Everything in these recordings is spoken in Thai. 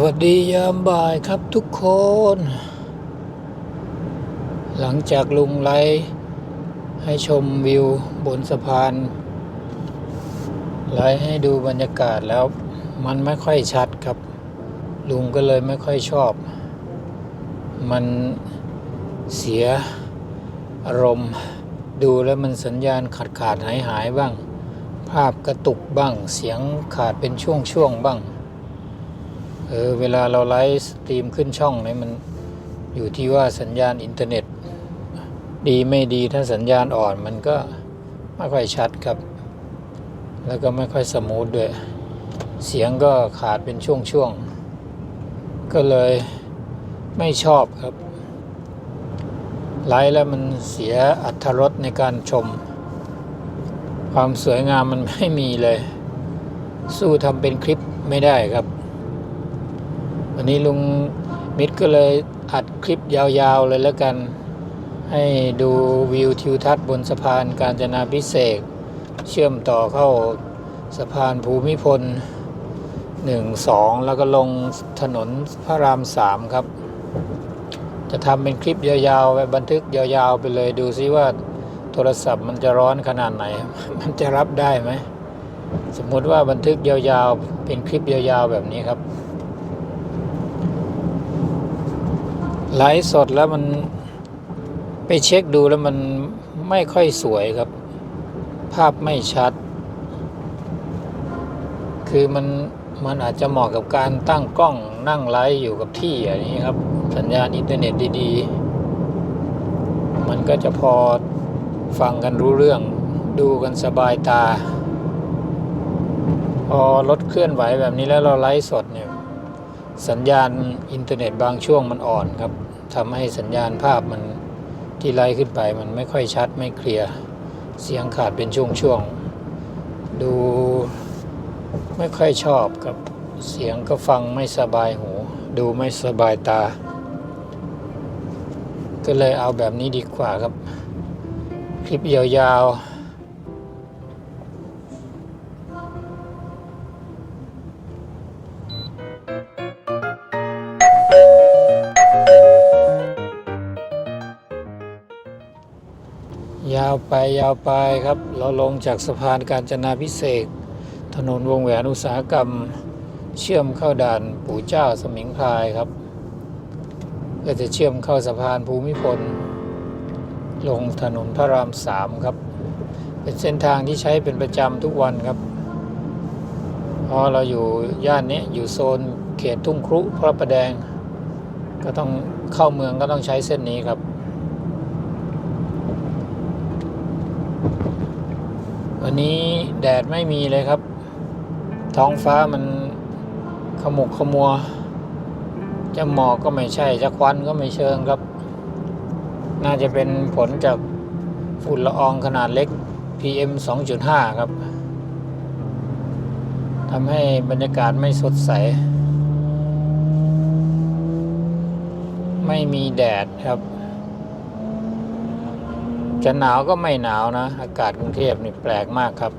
วัสดียามบ่ายครับทุกคน หลังจากลุงไลให้ชมวิวบนสะพาน ไลให้ดูบรรยากาศแล้วมันไม่ค่อยชัดครับ ลุงก็เลยไม่ค่อยชอบ มันเสียอารมณ์ ดูแล้วมันสัญญาณขาดขาดหายหายบ้าง ภาพกระตุกบ้าง เสียงขาดเป็นช่วงๆบ้าง เออเวลาเราไลฟ์สตรีมขึ้นช่องเนี่ยมันอยู่ที่ว่าสัญญาณอินเทอร์เน็ต ดีไม่ดีถ้าสัญญาณอ่อนมันก็ไม่ค่อยชัดครับ แล้วก็ไม่ค่อยสมูทด้วย เสียงก็ขาดเป็นช่วงๆ ก็เลยไม่ชอบครับไลฟ์แล้วมันเสียอัตรสในการชม ความสวยงามมันไม่มีเลย สู้ทำเป็นคลิปไม่ได้ครับ วันนี้ลุงมิตรก็เลยอัดคลิปยาวๆเลยแล้วกัน ให้ดูวิวทิวทัศน์บนสะพานกาญจนาพิเศษกเชื่อมต่อเข้าสะพานภูมิพล1 2แล้วก็ลงถนนพระราม3ครับ จะทำเป็นคลิปยาวๆไปบันทึกยาวๆไปเลยดูซิว่าโทรศัพท์มันจะร้อนขนาดไหน มันจะรับได้ไหม สมมติว่าบันทึกยาวๆ เป็นคลิปยาวๆแบบนี้ครับ ไลฟ์สดแล้วมันไปเช็คดูแล้วมันไม่ค่อยสวยครับ ภาพไม่ชัด คือมันมันอาจจะเหมาะกับการตั้งกล้องนั่งไลฟ์อยู่กับที่อย่างนี้ครับ สัญญาณอินเทอร์เน็ตดีๆ มันก็จะพอฟังกันรู้เรื่องดูกันสบายตา พอรถเคลื่อนไหวแบบนี้แล้วเราไลฟ์สดเนี่ย สัญญาณอินเทอร์เน็ตบางช่วงมันอ่อนครับ ทำให้สัญญาณภาพมันที่ไล่ขึ้นไปมันไม่ค่อยชัดไม่เคลียร์เสียงขาดเป็นช่วงๆ ดูไม่ค่อยชอบกับเสียงก็ฟังไม่สบายหู ดูไม่สบายตา ก็เลยเอาแบบนี้ดีกว่าครับ คลิปยาวๆาวไปยาวไปครับ เราลงจากสะพานการจนาพิเศษกถนนวงแหวนอุตสาหกรรม เชื่อมเข้าด่านปู่เจ้าสมิงพรายครับ ก็จะเชื่อมเข้าสะพานภูมิพล ลงถนนพระรามสามครับ เป็นเส้นทางที่ใช้เป็นประจำทุกวันครับเพราะเราอยู่ย่านนี้อยู่โซนเขตทุ่งครุพระประแดง ก็ต้องเข้าเมืองก็ต้องใช้เส้นนี้ครับ วันนี้แดดไม่มีเลยครับ ท้องฟ้ามันขมุกขมัว จะหมอกก็ไม่ใช่ จะควันก็ไม่เชิงครับ น่าจะเป็นผลจากฝุ่นละอองขนาดเล็ก PM 2.5 ครับทำให้บรรยากาศไม่สดใส ไม่มีแดดครับ จะหนาวก็ไม่หนาวนะ อากาศกรุงเทพนี่แปลกมากครับ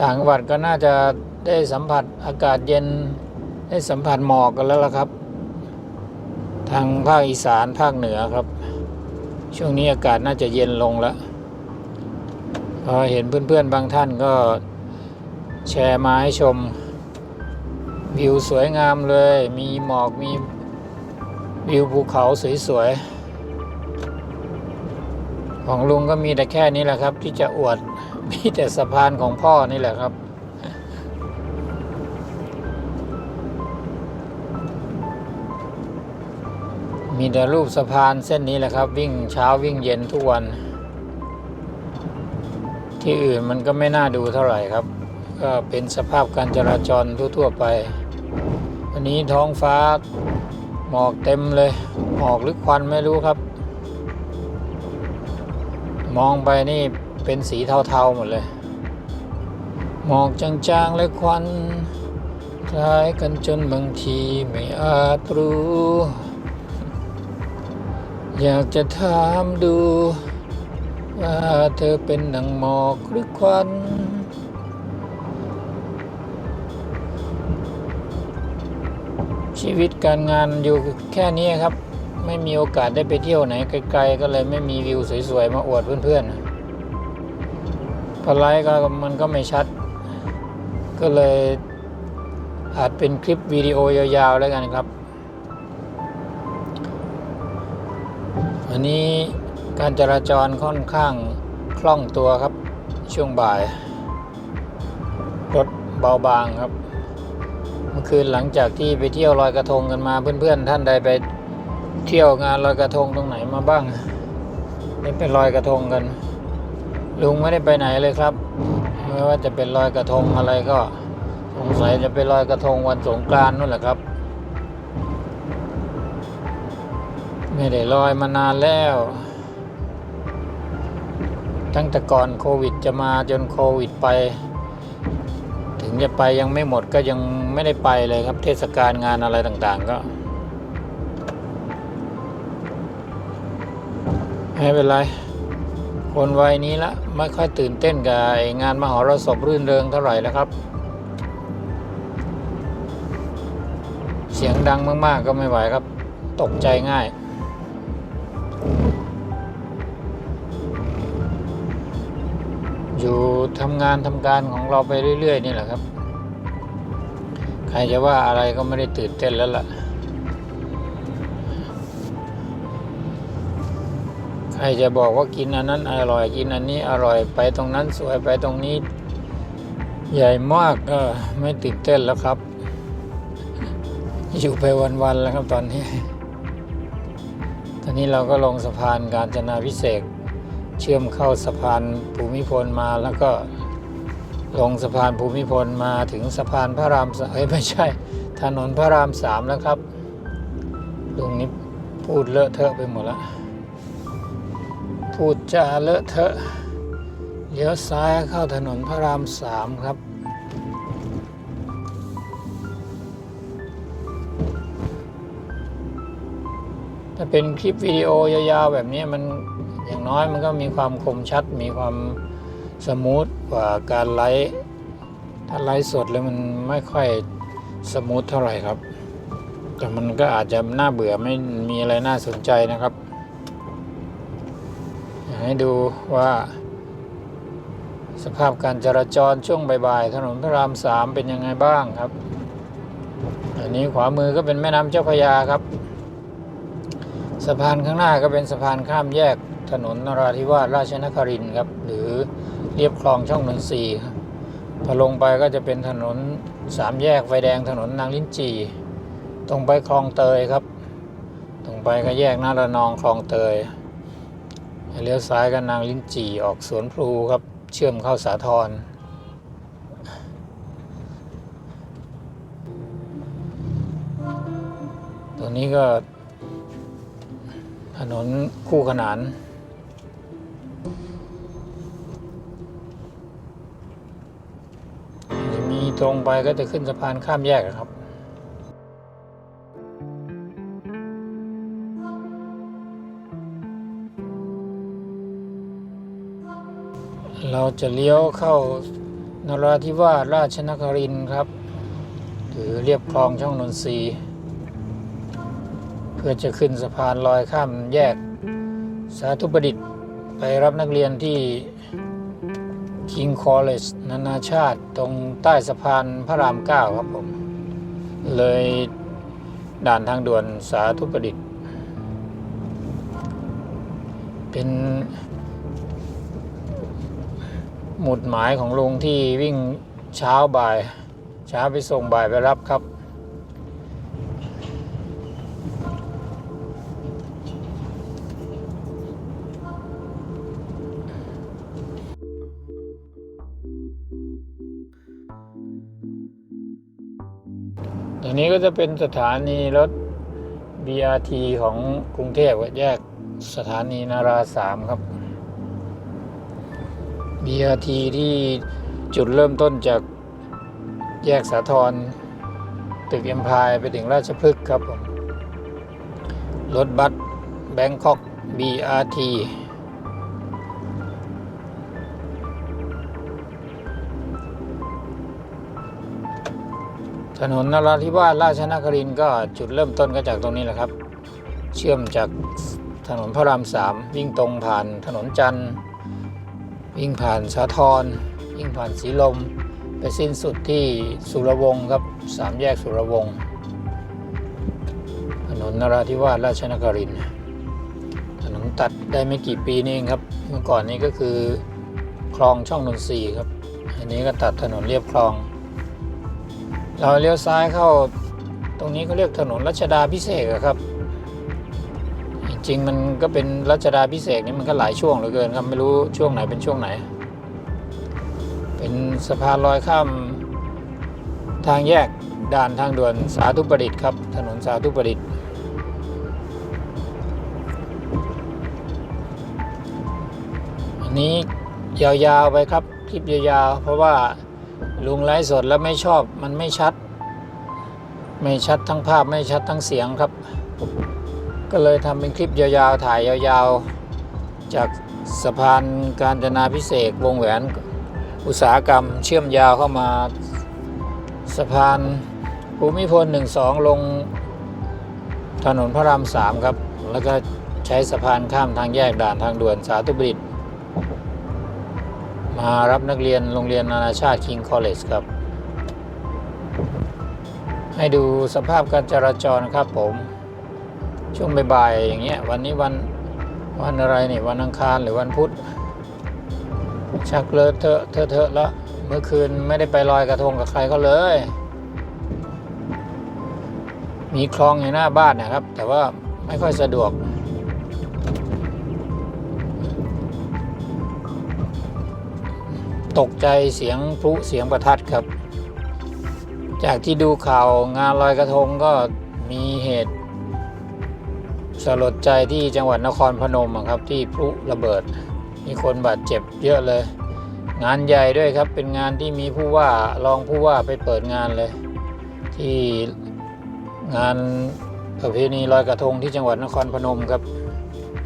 ต่างจังหวัดก็น่าจะได้สัมผัสอากาศเย็นได้สัมผัสหมอกกันแล้วล่ะครับ ทางภาคอีสานภาคเหนือครับ ช่วงนี้อากาศน่าจะเย็นลงแล้วพอเห็นเพื่อนๆบางท่านก็แชร์มาให้ชม วิวสวยงามเลย มีหมอกมี วิวภูเขาสวยๆ ของลุงก็มีแต่แค่นี้แหละครับ ที่จะอวด มีแต่สะพานของพ่อนี่แหละครับ มีแต่รูปสะพานเส้นนี้แหละครับ วิ่งเช้าวิ่งเย็นทุกวัน ที่อื่นมันก็ไม่น่าดูเท่าไหร่ครับ ก็เป็นสภาพการจราจรทั่วๆไป วันนี้ท้องฟ้า หมอกเต็มเลย หมอกหรือควันไม่รู้ครับ มองไปนี่เป็นสีเทาๆหมดเลย หมอกจางๆและควัน คล้ายกันจนบางทีไม่อาจรู้ อยากจะถามดู ว่าเธอเป็นหนังหมอกหรือควัน ชีวิตการงานอยู่แค่นี้ครับ ไม่มีโอกาสได้ไปเที่ยวไหนไกลๆ ก็เลยไม่มีวิวสวยๆ มาอวดเพื่อนๆพอไลฟ์ก็มันก็ไม่ชัด ก็เลยอาจเป็นคลิปวิดีโอยาวๆ แล้วกันครับวันนี้การจราจรค่อนข้างคล่องตัวครับช่วงบ่าย รถเบาบางครับ มื่อคืนหลังจากที่ไปเที่ยวลอยกระทงกันมาเพื่อนๆ ท่านใดไปเที่ยวงานลอยกระทงตรงไหนมาบ้างได้ไปลอยกระทงกัน ลุงไม่ได้ไปไหนเลยครับ ไม่ว่าจะเป็นลอยกระทงอะไรก็สงสัยจะไปลอยกระทงวันสงกรานต์นู่นแหละครับ ไม่ได้ลอยมานานแล้ว ตั้งแต่ก่อนโควิดจะมาจนโควิดไป จะไปยังไม่หมดก็ยังไม่ได้ไปเลยครับ เทศกาลงานอะไรต่างๆ ก็ไม่เป็นไร คนวัยนี้ละไม่ค่อยตื่นเต้นกับงานมหรสพรื่นเริงเท่าไหร่แล้วครับ เสียงดังมากๆก็ไม่ไหวครับ ตกใจง่าย อยู่ทำงานทำการของเราไปเรื่อย ๆ นี่แหละครับ ใครจะว่าอะไรก็ไม่ได้ตื่นเต้นแล้วล่ะ ใครจะบอกว่ากินอันนั้นอร่อยกินอันนี้อร่อยไปตรงนั้นสวยไปตรงนี้ ใหญ่มากก็ไม่ตื่นเต้นแล้วครับ อยู่ไปวัน ๆ แล้วครับตอนนี้ ตอนนี้เราก็ลงสะพานการจนาพิเศษก เชื่อมเข้าสะพานภูมิพลมาแล้วก็ลงสะพานภูมิพลมาถึงสะพานพระรามสามเอ้ยไม่ใช่ ถนนพระรามสามแล้วครับตรงนี้พูดเลอะเทอะไปหมดแล้วพูดจาเลอะเทอะเลี้ยวซ้ายเข้าถนนพระรามสามครับถ้าเป็นคลิปวิดีโอยาวๆแบบนี้มัน อย่างน้อยมันก็มีความคมชัด มีความสมูทกว่าการไลฟ์ถ้าไลฟ์สดแล้วมันไม่ค่อยสมูทเท่าไหร่ครับ แต่มันก็อาจจะน่าเบื่อไม่มีอะไรน่าสนใจนะครับ อยากให้ดูว่า สภาพการจราจรช่วงบ่ายๆถนนพระรามสามเป็นยังไงบ้างครับ อันนี้ขวามือก็เป็นแม่น้ำเจ้าพระยาครับสะพานข้างหน้าก็เป็นสะพานข้ามแยก ถนนนราธิวาสราชนครินครับ หรือเรียบคลองช่องนนทรีครับพอลงไปก็จะเป็นถนนสามแยกไฟแดงถนนนางลิ้นจีตรงไปคลองเตยครับ ตรงไปก็แยกหน้าระนองคลองเตยเลี้ยวซ้ายก็นางลิ้นจีออกสวนพลูครับ เชื่อมเข้าสาทรตัวนี้ก็ถนนคู่ขนาน ตรงไปก็จะขึ้นสะพานข้ามแยกครับ เราจะเลี้ยวเข้านราธิวาสราชนครินทร์ครับ หรือเรียบคลองช่องนนทรีเพื่อจะขึ้นสะพานลอยข้ามแยกสาธุประดิษฐ์ไปรับนักเรียนที่ King College นานาชาติตรงใต้สะพานพระรามเก้าครับผม เลยด่านทางด่วนสาธุประดิษฐ์ เป็นหมุดหมายของลุงที่วิ่งเช้าบ่าย เช้าไปส่งบ่ายไปรับครับ นี้ก็จะเป็นสถานีรถ BRT ของกรุงเทพแยกสถานีนาราสามครับ BRT ที่จุดเริ่มต้นจากแยกสาทรตึกเอ็มพายไปถึงราชพฤกษ์ครับผมรถบัสแบงคอก BRT ถนนนราธิวาสราชนครินก็จุดเริ่มต้นก็จากตรงนี้แหละครับ เชื่อมจากถนนพระรามสามวิ่งตรงผ่านถนนจันทร์วิ่งผ่านสาทรวิ่งผ่านสีลม ไปสิ้นสุดที่สุรวงศ์ครับสามแยกสุรวงศ์ถนนนราธิวาสราชนครินถนนตัดได้ไม่กี่ปีนี่เองครับ เมื่อก่อนนี้ก็คือคลองช่องนนทรีครับ อันนี้ก็ตัดถนนเรียบคลอง เราเลี้ยวซ้ายเข้าตรงนี้เขาเรียกถนนรัชดาพิเศษอะครับ จริงๆมันก็เป็นรัชดาพิเศษนี่มันก็หลายช่วงเหลือเกินครับไม่รู้ช่วงไหนเป็นช่วงไหน เป็นสะพานลอยข้ามทางแยกด่านทางด่วนสาธุประดิษฐ์ครับ ถนนสาธุประดิษฐ์อันนี้ยาวๆไปครับคลิปยาวๆเพราะว่า ลุงไลฟ์สดแล้วไม่ชอบมันไม่ชัด ไม่ชัดทั้งภาพไม่ชัดทั้งเสียงครับ ก็เลยทำเป็นคลิปยาวๆถ่ายยาวๆ จากสะพานการจนาพิเศษวงแหวน อุตสาหกรรมเชื่อมยาวเข้ามาสะพานภูมิพล 12 ลงถนนพระราม 3 ครับ แล้วก็ใช้สะพานข้ามทางแยกด่านทางด่วนสาธุประดิษฐ์ มารับนักเรียนโรงเรียนนานาชาติ King College ครับ ให้ดูสภาพการจราจรครับผม ช่วงบ่ายๆอย่างเงี้ยวันนี้วันวันอะไรนี่วันอังคารหรือวันพุธ ชักเลอะเทอะเทอะเทอะแล้วเมื่อคืนไม่ได้ไปลอยกระทงกับใครก็เลย มีคลองอยู่หน้าบ้านนะครับ แต่ว่าไม่ค่อยสะดวก ตกใจเสียงพลุเสียงประทัดครับ จากที่ดูข่าวงานลอยกระทงก็มีเหตุ สลดใจที่จังหวัดนครพนมครับที่พลุระเบิด มีคนบาดเจ็บเยอะเลย งานใหญ่ด้วยครับเป็นงานที่มีผู้ว่ารองผู้ว่าไปเปิดงานเลย ที่งานประเพณีลอยกระทงที่จังหวัดนครพนมครับ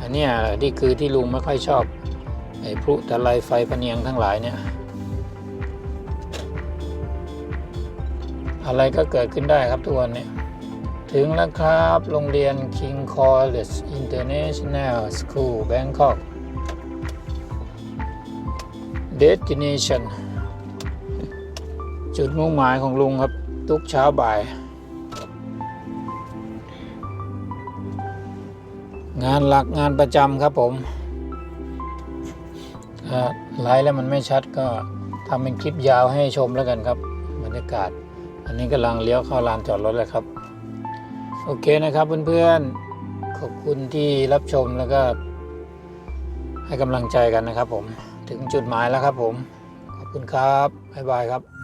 อันนี้ที่คือที่ลุงไม่ค่อยชอบ ไอ้พลุตะไลไฟพเนียงทั้งหลายเนี่ย อะไรก็เกิดขึ้นได้ครับทุกวันเนี่ย ถึงแล้วครับ โรงเรียน King College International School Bangkok Destination จุดมุ่งหมายของลุงครับ ทุกเช้าบ่าย งานหลักงานประจำครับผม ถ้าไลฟ์แล้วมันไม่ชัดก็ทำเป็นคลิปยาวให้ชมแล้วกันครับบรรยากาศ อันนี้กำลังเลี้ยวเข้าลานจอดรถแล้วครับ โอเคนะครับเพื่อนๆ ขอบคุณที่รับชมแล้วก็ ให้กำลังใจกันนะครับผมถึงจุดหมายแล้วครับผม ขอบคุณครับ บ๊ายบายครับ